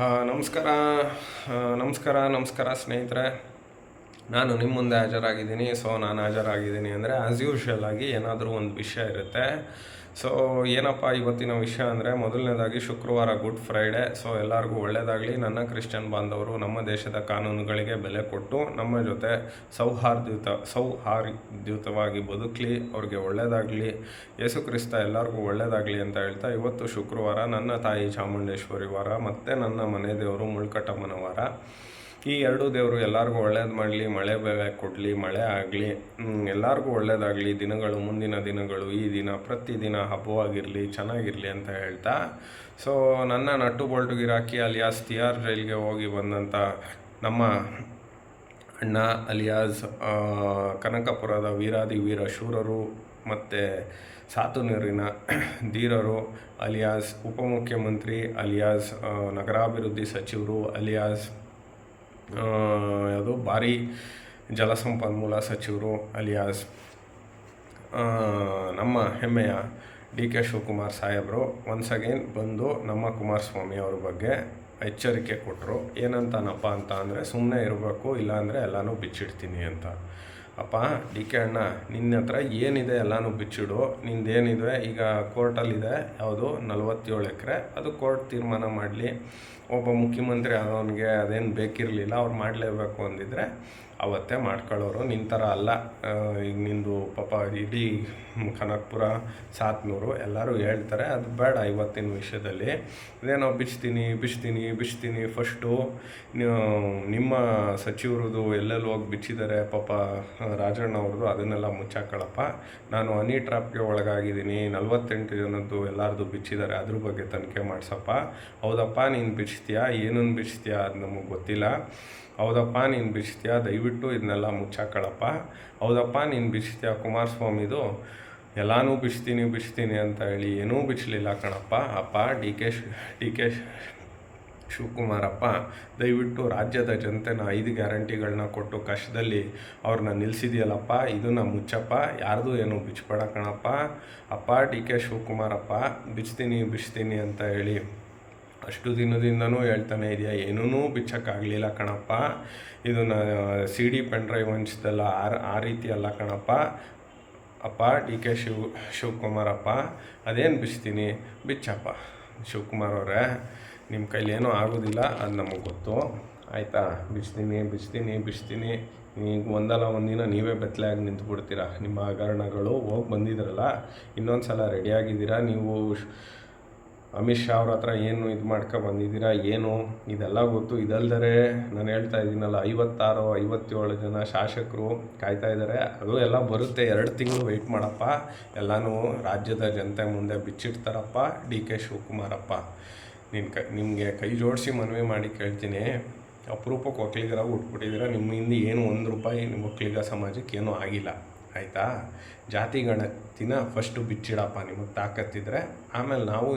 ನಮಸ್ಕಾರ. ನಮಸ್ಕಾರ ನಮಸ್ಕಾರ ಸ್ನೇಹಿತರೆ. ನಾನು ನಿಮ್ಮ ಮುಂದೆ ಹಾಜರಾಗಿದ್ದೀನಿ ಸೊ ನಾನು ಹಾಜರಾಗಿದ್ದೀನಿ ಅಂದರೆ ಆ್ಯಸ್ ಯೂಶ್ವಲ್ ಆಗಿ ಏನಾದರೂ ಒಂದು ವಿಷಯ ಇರುತ್ತೆ. ಸೊ ಏನಪ್ಪ ಇವತ್ತಿನ ವಿಷಯ ಅಂದರೆ ಮೊದಲನೇದಾಗಿ ಶುಕ್ರವಾರ ಗುಡ್ ಫ್ರೈಡೆ ಸೊ ಎಲ್ಲರಿಗೂ ಒಳ್ಳೆಯದಾಗಲಿ ನನ್ನ ಕ್ರಿಶ್ಚಿಯನ್ ಬಾಂಧವರು ನಮ್ಮ ದೇಶದ ಕಾನೂನುಗಳಿಗೆ ಬೆಲೆ ಕೊಟ್ಟು ನಮ್ಮ ಜೊತೆ ಸೌಹಾರ್ದಯುತ ಸೌಹಾರ್ದಯುತವಾಗಿ ಬದುಕಲಿ, ಅವ್ರಿಗೆ ಒಳ್ಳೆಯದಾಗಲಿ ಯೇಸು ಕ್ರಿಸ್ತ ಎಲ್ಲರಿಗೂ ಒಳ್ಳೆಯದಾಗಲಿ ಅಂತ ಹೇಳ್ತಾ ಇವತ್ತು ಶುಕ್ರವಾರ ನನ್ನ ತಾಯಿ ಚಾಮುಂಡೇಶ್ವರಿ ವಾರ, ಮತ್ತು ನನ್ನ ಮನೆ ದೇವರು ಮುಳ್ಕಟ್ಟಮ್ಮನ ವಾರ. ಈ ಎರಡೂ ದೇವರು ಎಲ್ಲರಿಗೂ ಒಳ್ಳೇದು ಮಾಡಲಿ, ಮಳೆ ಬೆಳೆ ಕೊಡಲಿ, ಮಳೆ ಆಗಲಿ ಎಲ್ಲರಿಗೂ ಒಳ್ಳೇದಾಗಲಿ, ದಿನಗಳು, ಮುಂದಿನ ದಿನಗಳು, ಈ ದಿನ ಪ್ರತಿದಿನ ಹಬ್ಬವಾಗಿರಲಿ, ಚೆನ್ನಾಗಿರಲಿ ಅಂತ ಹೇಳ್ತಾ ಸೊ ನನ್ನ ನಟ್ಟು ಬೋಲ್ಟು ಗಿರಾಕಿ ಅಲಿಯಾಸ್ ತಿಯಾರ್ ರೈಲ್ಗೆ ಹೋಗಿ ಬಂದಂಥ ನಮ್ಮ ಅಣ್ಣ ಅಲಿಯಾಸ್ ಕನಕಪುರದ ವೀರಾದಿ ವೀರ ಶೂರರು ಮತ್ತು ಸಾತುನೀರಿನ ಧೀರರು, ಅಲಿಯಾಸ್ ಉಪಮುಖ್ಯಮಂತ್ರಿ, ಅಲಿಯಾಸ್ ನಗರಾಭಿವೃದ್ಧಿ ಸಚಿವರು, ಅಲಿಯಾಸ್ ಯಾವುದು? ಭಾರಿ ಜಲಸಂಪನ್ಮೂಲ ಸಚಿವರು ಅಲಿಯಾಸ್. ನಮ್ಮ ಹೆಮ್ಮೆಯ ಡಿ ಕೆ ಶಿವಕುಮಾರ್ ಸಾಹೇಬರು ಒನ್ಸ್ ಅಗೇನ್ ಬಂದು ನಮ್ಮ ಕುಮಾರಸ್ವಾಮಿ ಅವ್ರ ಬಗ್ಗೆ ಎಚ್ಚರಿಕೆ ಕೊಟ್ಟರು ಏನಂತಾನಪ್ಪ ಅಂತ ಅಂದರೆ ಸುಮ್ಮನೆ ಇರಬೇಕು ಇಲ್ಲಾಂದರೆ ಎಲ್ಲನೂ ಬಿಚ್ಚಿಡ್ತೀನಿ ಅಂತ. ಅಪ್ಪ, ಡಿ ಕೆ ಅಣ್ಣ, ನಿನ್ನ ಹತ್ರ ಏನಿದೆ ಎಲ್ಲನೂ ಬಿಚ್ಚಿಡು. ನಿಂದೇನಿದೆ, ಈಗ ಕೋರ್ಟಲ್ಲಿದೆ ಯಾವುದು? ನಲವತ್ತೇಳು ಎಕರೆ. ಅದು ಕೋರ್ಟ್ ತೀರ್ಮಾನ ಮಾಡಲಿ. ಒಬ್ಬ ಮುಖ್ಯಮಂತ್ರಿ ಆದವನಿಗೆ ಅದೇನು ಬೇಕಿರಲಿಲ್ಲ, ಅವ್ರು ಮಾಡಲೇಬೇಕು ಅಂದಿದ್ರೆ ಅವತ್ತೇ ಮಾಡ್ಕೊಳ್ಳೋರು. ನಿನ್ನ ಥರ ಅಲ್ಲ ಈಗ ನಿಂದು ಪಾಪ ಇಡೀ ಕನಕಪುರ ಸಾತ್ನೂರು ಎಲ್ಲರೂ ಹೇಳ್ತಾರೆ, ಅದು ಬೇಡ ಇವತ್ತಿನ ವಿಷಯದಲ್ಲಿ. ಇದೇನೋ ಬಿಚ್ತೀನಿ ಬಿಚ್ತೀನಿ ಬಿಚ್ತೀನಿ, ಫಸ್ಟು ನಿಮ್ಮ ಸಚಿವರದು ಎಲ್ಲೆಲ್ಲಿ ಹೋಗಿ ಬಿಚ್ಚಿದ್ದಾರೆ ಪಾಪ ರಾಜಣ್ಣ ಅವ್ರದ್ದು ಅದನ್ನೆಲ್ಲ ಮುಚ್ಚಾಕೊಳ್ಳಪ್ಪ ನಾನು ಹನಿ ಟ್ರಾಪ್ಗೆ ಒಳಗಾಗಿದ್ದೀನಿ, ನಲ್ವತ್ತೆಂಟು ಜನದ್ದು ಎಲ್ಲರದು ಬಿಚ್ಚಿದ್ದಾರೆ, ಅದ್ರ ಬಗ್ಗೆ ತನಿಖೆ ಮಾಡಿಸಪ್ಪ. ಹೌದಪ್ಪ, ನೀನು ಬಿಚ್ತೀಯಾ ಏನನ್ನು ಬಿಡಿಸ್ತೀಯಾ ಅದು ನಮಗೆ ಗೊತ್ತಿಲ್ಲ. ಹೌದಪ್ಪ, ನೀನು ಬಿಡಿಸ್ತೀಯಾ? ದಯವಿಟ್ಟು ಇದನ್ನೆಲ್ಲ ಮುಚ್ಚಾಕಳಪ್ಪ. ಹೌದಪ್ಪ, ನೀನು ಬಿಡಿಸ್ತೀಯಾ ಕುಮಾರಸ್ವಾಮಿದು? ಎಲ್ಲನೂ ಬಿಚ್ತೀನಿ ಬಿಚ್ತೀನಿ ಅಂತ ಹೇಳಿ ಏನೂ ಬಿಚ್ಚಲಿಲ್ಲ ಕಣಪ್ಪ. ಅಪ್ಪ, ಡಿ ಕೆ ಡಿ ಕೆ ಶಿವಕುಮಾರಪ್ಪ, ದಯವಿಟ್ಟು ರಾಜ್ಯದ ಜನತೆನ ಐದು ಗ್ಯಾರಂಟಿಗಳನ್ನ ಕೊಟ್ಟು ಕಷ್ಟದಲ್ಲಿ ಅವ್ರನ್ನ ನಿಲ್ಲಿಸಿದೆಯಲ್ಲಪ್ಪ ಇದನ್ನ ಮುಚ್ಚಪ್ಪ. ಯಾರ್ದು ಏನು ಬಿಚ್ಚಬೇಡ ಕಣಪ್ಪ. ಅಪ್ಪ, ಡಿ ಕೆ ಶಿವಕುಮಾರಪ್ಪ ಬಿಚ್ತೀನಿ ಬಿಚ್ತೀನಿ ಅಂತ ಹೇಳಿ. ಅಷ್ಟು ದಿನದಿಂದನೂ ಹೇಳ್ತಾನೆ ಇದೆಯಾ ಏನೂ ಬಿಚ್ಚಕ್ಕಾಗಲಿಲ್ಲ ಕಣಪ್ಪ. ಇದನ್ನ ಸಿ ಡಿ ಪೆನ್ ಡ್ರೈವ್ ಹಂಚ್ದಲ್ಲ ಆ ಆ ರೀತಿ ಅಲ್ಲ ಕಣಪ್ಪ. ಅಪ್ಪ, ಡಿ ಕೆ ಶಿವ್ ಶಿವಕುಮಾರಪ್ಪ ಅದೇನು ಬಿಚ್ತೀನಿ? ಬಿಚ್ಚಪ್ಪ, ಶಿವಕುಮಾರ್ ಅವರೇ ನಿಮ್ಮ ಕೈಲಿ ಏನೂ ಆಗೋದಿಲ್ಲ, ಅದು ನಮಗೆ ಗೊತ್ತು. ಆಯಿತಾ? ಬಿಚ್ತೀನಿ ಬಿಚ್ತೀನಿ ಬಿಚ್ತೀನಿ. ಈಗ ಒಂದಲ್ಲ ಒಂದಿನ ನೀವೇ ಬೆತ್ತಲೆಯಾಗಿ ನಿಂತ್ಬಿಡ್ತೀರಾ? ನಿಮ್ಮ ಹಗರಣಗಳು ಹೋಗಿ ಬಂದಿದ್ರಲ್ಲ ಇನ್ನೊಂದು ಸಲ ರೆಡಿಯಾಗಿದ್ದೀರಾ ನೀವು ಅಮಿತ್ ಶಾ ಅವ್ರ ಹತ್ರ ಏನು ಇದು ಮಾಡ್ಕೊ ಬಂದಿದ್ದೀರಾ, ಏನು? ಇದೆಲ್ಲ ಗೊತ್ತು. ಇದಲ್ದರೆ ನಾನು ಹೇಳ್ತಾ ಇದ್ದೀನಲ್ಲ, ಐವತ್ತಾರು, ಐವತ್ತೇಳು ಜನ ಶಾಸಕರು ಕಾಯ್ತಾ ಇದ್ದಾರೆ. ಅದು ಎಲ್ಲ ಬರುತ್ತೆ. ಎರಡು ತಿಂಗಳು ವೆಯ್ಟ್ ಮಾಡಪ್ಪ. ಎಲ್ಲನೂ ರಾಜ್ಯದ ಜನತೆ ಮುಂದೆ ಬಿಚ್ಚಿಡ್ತಾರಪ್ಪ. D K ಶಿವಕುಮಾರಪ್ಪ. ನಿನ್ನ ಕೈ, ನಿಮಗೆ ಕೈ ಜೋಡಿಸಿ ಮನವಿ ಮಾಡಿ ಕೇಳ್ತೀನಿ. ಅಪರೂಪಕ್ಕೆ ಉಡ್ಬಿಡಿದಿರಾ ನಿಮ್ಮ ಹಿಂದೆ ಏನು ಒಂದು ರೂಪಾಯಿ ನಿಮ್ಮ ಒಕ್ಕಲಿಗ ಸಮಾಜಕ್ಕೆ ಏನೂ ಆಗಿಲ್ಲ. ಆಯಿತಾ? ಜಾತಿ ಗಣತಿನ ಫಸ್ಟು ಬಿಚ್ಚಿಡಪ್ಪ, ನಿಮಗೆ ತಾಕತ್ತಿದ್ರೆ ಆಮೇಲೆ ನಾವು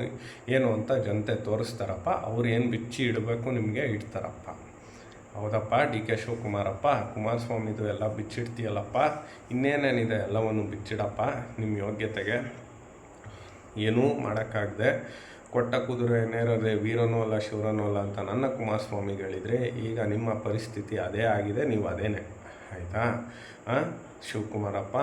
ಏನು ಅಂತ ಜನತೆ ತೋರಿಸ್ತಾರಪ್ಪ, ಅವ್ರು ಏನು ಬಿಚ್ಚಿ ಇಡಬೇಕು ನಿಮಗೆ ಇಡ್ತಾರಪ್ಪ. ಹೌದಪ್ಪ, ಡಿ ಕೆ ಶಿವಕುಮಾರಪ್ಪ, ಕುಮಾರಸ್ವಾಮಿದು ಎಲ್ಲ ಬಿಚ್ಚಿಡ್ತೀಯಲ್ಲಪ್ಪ. ಇನ್ನೇನೇನಿದೆ ಎಲ್ಲವನ್ನು ಬಿಚ್ಚಿಡಪ್ಪ ನಿಮ್ಮ ಯೋಗ್ಯತೆಗೆ. ಏನೂ ಮಾಡೋಕ್ಕಾಗದೆ. ಕೊಟ್ಟ ಕುದುರೆ ನೇರದೆ ವೀರನೋ ಅಲ್ಲ ಶಿವರನೋ ಅಲ್ಲ ಅಂತ ನನ್ನ ಕುಮಾರಸ್ವಾಮಿಗಳಿದ್ರೆ ಈಗ ನಿಮ್ಮ ಪರಿಸ್ಥಿತಿ ಅದೇ ಆಗಿದೆ, ನೀವು ಅದೇನೆ. ಆಯಿತಾ? ಶಿವಕುಮಾರಪ್ಪ,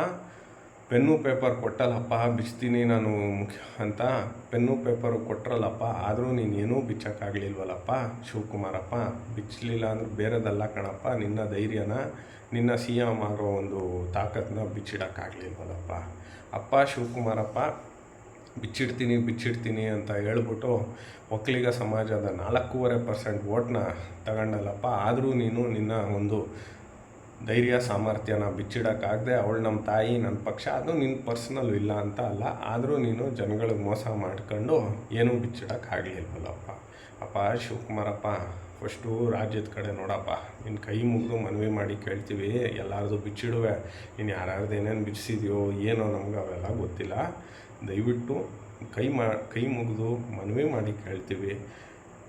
ಪೆನ್ನು ಪೇಪರ್ ಕೊಟ್ಟಲ್ಲಪ್ಪ, ಬಿಚ್ತೀನಿ ನಾನು ಮುಖ್ಯ ಅಂತ. ಪೆನ್ನು ಪೇಪರು ಕೊಟ್ರಲ್ಲಪ್ಪ, ಆದರೂ ನೀನು ಏನೂ ಬಿಚ್ಚಕ್ಕಾಗಲಿಲ್ವಲ್ಲಪ್ಪ? ಶಿವಕುಮಾರಪ್ಪ ಬಿಚ್ಚಲಿಲ್ಲ ಅಂದ್ರೆ ಬೇರೆದಲ್ಲ ಕಣಪ್ಪ, ನಿನ್ನ ಧೈರ್ಯನ, ನಿನ್ನ ಸಿ ಎಂ ಆಗೋ ಒಂದು ತಾಕತ್ತನ್ನ ಬಿಚ್ಚಿಡೋಕ್ಕಾಗಲಿಲ್ವಲ್ಲಪ್ಪ? ಅಪ್ಪ, ಶಿವಕುಮಾರಪ್ಪ, ಬಿಚ್ಚಿಡ್ತೀನಿ ಬಿಚ್ಚಿಡ್ತೀನಿ ಅಂತ ಹೇಳ್ಬಿಟ್ಟು ಒಕ್ಕಲಿಗ ಸಮಾಜದ ನಾಲ್ಕೂವರೆ ಪರ್ಸೆಂಟ್ ವೋಟ್ನ ತಗೊಂಡಲ್ಲಪ್ಪ, ಆದರೂ ನೀನು ನಿನ್ನ ಒಂದು ಧೈರ್ಯ, ಸಾಮರ್ಥ್ಯನ ಬಿಚ್ಚಿಡೋಕ್ಕಾಗದೆ ಅವಳು ನಮ್ಮ ತಾಯಿ ನನ್ನ ಪಕ್ಷ ಅದು ನಿನ್ನ ಪರ್ಸ್ನಲ್ ಇಲ್ಲ ಅಂತ ಅಲ್ಲ. ಆದರೂ ನೀನು ಜನಗಳಿಗೆ ಮೋಸ ಮಾಡ್ಕೊಂಡು ಏನೂ ಬಿಚ್ಚಿಡೋಕ್ಕಾಗಲಿಲ್ವಲ್ಲಪ್ಪ. ಅಪ್ಪ, ಶಿವಕುಮಾರಪ್ಪ ಫಸ್ಟು ರಾಜ್ಯದ ಕಡೆ ನೋಡಪ್ಪ. ನಿನ್ನ ಕೈ ಮುಗಿದು ಮನವಿ ಮಾಡಿ ಕೇಳ್ತೀವಿ, ಎಲ್ಲರದು ಬಿಚ್ಚಿಡುವೆ. ನೀನು ಯಾರ್ಯಾರ್ದು ಏನೇನು ಬಿಚ್ಚಿಸಿದೆಯೋ ಏನೋ ನಮ್ಗೆ ಅವೆಲ್ಲ ಗೊತ್ತಿಲ್ಲ. ದಯವಿಟ್ಟು ಕೈ ಮಾ, ಕೈ ಮುಗಿದು ಮನವಿ ಮಾಡಿ ಕೇಳ್ತೀವಿ.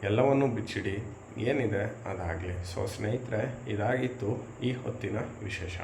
ಎಲ್ಲವನ್ನೂ ಬಿಚ್ಚಿಡಿ. ಏನಿದೆ ಅದಾಗಲಿ. ಸೊ ಸ್ನೇಹಿತರೆ ಇದಾಗಿತ್ತು ಈ ಹೊತ್ತಿನ ವಿಶೇಷ.